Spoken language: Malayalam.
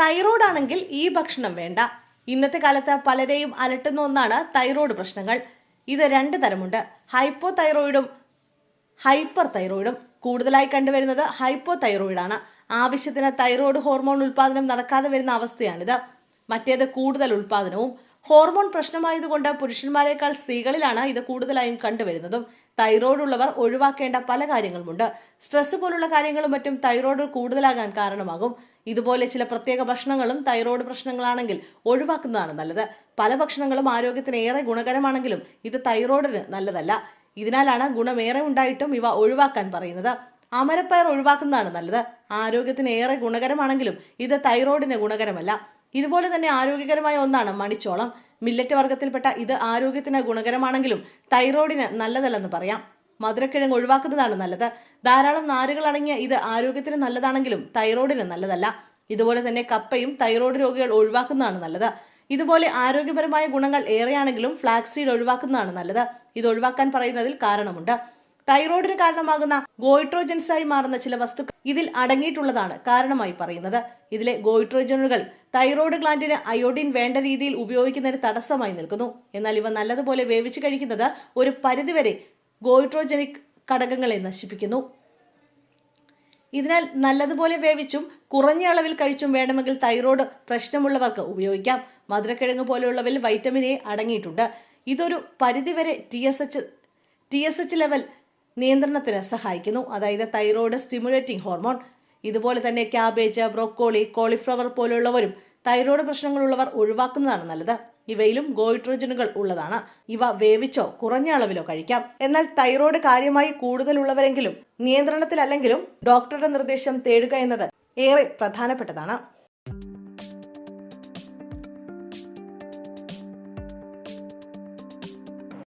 തൈറോയ്ഡ് ആണെങ്കിൽ ഈ ഭക്ഷണം വേണ്ട. ഇന്നത്തെ കാലത്ത് പലരെയും അലട്ടുന്ന ഒന്നാണ് തൈറോയ്ഡ് പ്രശ്നങ്ങൾ. ഇത് രണ്ട് തരമുണ്ട്. ഹൈപ്പോ തൈറോയിഡും ഹൈപ്പർ തൈറോയിഡും കൂടുതലായി കണ്ടുവരുന്നത് ഹൈപ്പോ തൈറോയിഡാണ് ആവശ്യത്തിന് തൈറോയ്ഡ് ഹോർമോൺ ഉൽപാദനം നടക്കാതെ വരുന്ന അവസ്ഥയാണിത്. മറ്റേത് കൂടുതൽ ഉൽപാദനവും ഹോർമോൺ പ്രശ്നമായതുകൊണ്ട് പുരുഷന്മാരെക്കാൾ സ്ത്രീകളിലാണ് ഇത് കൂടുതലായും കണ്ടുവരുന്നതും. തൈറോയ്ഡ് ഉള്ളവർ ഒഴിവാക്കേണ്ട പല കാര്യങ്ങളുമുണ്ട്. സ്ട്രെസ് പോലുള്ള കാര്യങ്ങളും മറ്റും തൈറോയ്ഡ് കൂടുതലാകാൻ കാരണമാകും. ഇതുപോലെ ചില പ്രത്യേക ഭക്ഷണങ്ങളും തൈറോയ്ഡ് പ്രശ്നങ്ങളാണെങ്കിൽ ഒഴിവാക്കുന്നതാണ് നല്ലത്. പല ഭക്ഷണങ്ങളും ആരോഗ്യത്തിന് ഏറെ ഗുണകരമാണെങ്കിലും ഇത് തൈറോയ്ഡിന് നല്ലതല്ല. ഇതിനാലാണ് ഗുണമേറെ ഉണ്ടായിട്ടും ഇവ ഒഴിവാക്കാൻ പറയുന്നത്. അമരപ്പയർ ഒഴിവാക്കുന്നതാണ് നല്ലത്. ആരോഗ്യത്തിന് ഏറെ ഗുണകരമാണെങ്കിലും ഇത് തൈറോയ്ഡിന് ഗുണകരമല്ല. ഇതുപോലെ തന്നെ ആരോഗ്യകരമായ ഒന്നാണ് മണിച്ചോളം. മില്ലറ്റ് വർഗത്തിൽപ്പെട്ട ഇത് ആരോഗ്യത്തിന് ഗുണകരമാണെങ്കിലും തൈറോയ്ഡിന് നല്ലതല്ലെന്ന് പറയാം. മധുരക്കിഴങ്ങ് ഒഴിവാക്കുന്നതാണ് നല്ലത്. ധാരാളം നാരുകൾ അടങ്ങിയ ഇത് ആരോഗ്യത്തിന് നല്ലതാണെങ്കിലും തൈറോയിഡിന് നല്ലതല്ല. ഇതുപോലെ തന്നെ കപ്പയും തൈറോയിഡ് രോഗികൾ ഒഴിവാക്കുന്നതാണ് നല്ലത്. ഇതുപോലെ ആരോഗ്യപരമായ ഗുണങ്ങൾ ഏറെയാണെങ്കിലും ഫ്ലാക്സീഡ് ഒഴിവാക്കുന്നതാണ് നല്ലത്. ഇത് ഒഴിവാക്കാൻ പറയുന്നതിൽ കാരണമുണ്ട്. തൈറോയിഡിന് കാരണമാകുന്ന ഗോയിട്രോജൻസായി മാറുന്ന ചില വസ്തുക്കൾ ഇതിൽ അടങ്ങിയിട്ടുള്ളതാണ് കാരണമായി പറയുന്നത്. ഇതിലെ ഗോയിട്രോജനുകൾ തൈറോയിഡ് ഗ്ലാൻഡിന് അയോഡിൻ വേണ്ട രീതിയിൽ ഉപയോഗിക്കുന്നതിന് തടസ്സമായി നിൽക്കുന്നു. എന്നാൽ ഇവ നല്ലതുപോലെ വേവിച്ച് കഴിക്കുന്നത് ഒരു പരിധിവരെ ഗോയിട്രോജനിക് ഘടകങ്ങളെ നശിപ്പിക്കുന്നു. ഇതിനാൽ നല്ലതുപോലെ വേവിച്ചും കുറഞ്ഞ അളവിൽ കഴിച്ചും വേണമെങ്കിൽ തൈറോയ്ഡ് പ്രശ്നമുള്ളവർക്ക് ഉപയോഗിക്കാം. മധുരക്കിഴങ്ങ് പോലെയുള്ളവയിൽ വൈറ്റമിൻ എ അടങ്ങിയിട്ടുണ്ട്. ഇതൊരു പരിധിവരെ T S H T S H level നിയന്ത്രണത്തിന് സഹായിക്കുന്നു. അതായത് തൈറോയ്ഡ് സ്റ്റിമുലേറ്റിംഗ് ഹോർമോൺ ഇതുപോലെ തന്നെ ക്യാബേജ് ബ്രോക്കോളി കോളിഫ്ലവർ പോലെയുള്ളവരും തൈറോയ്ഡ് പ്രശ്നങ്ങളുള്ളവർ ഒഴിവാക്കുന്നതാണ് നല്ലത്. ഇവയിലും ഗോയിട്രോജനുകൾ ഉള്ളതാണ്. ഇവ വേവിച്ചോ കുറഞ്ഞ അളവിലോ കഴിക്കാം. എന്നാൽ തൈറോയ്ഡ് കാര്യമായി കൂടുതലുള്ളവരെങ്കിലും നിയന്ത്രണത്തിലല്ലെങ്കിലും ഡോക്ടറുടെ നിർദ്ദേശം തേടുക എന്നത് ഏറെ പ്രധാനപ്പെട്ടതാണ്.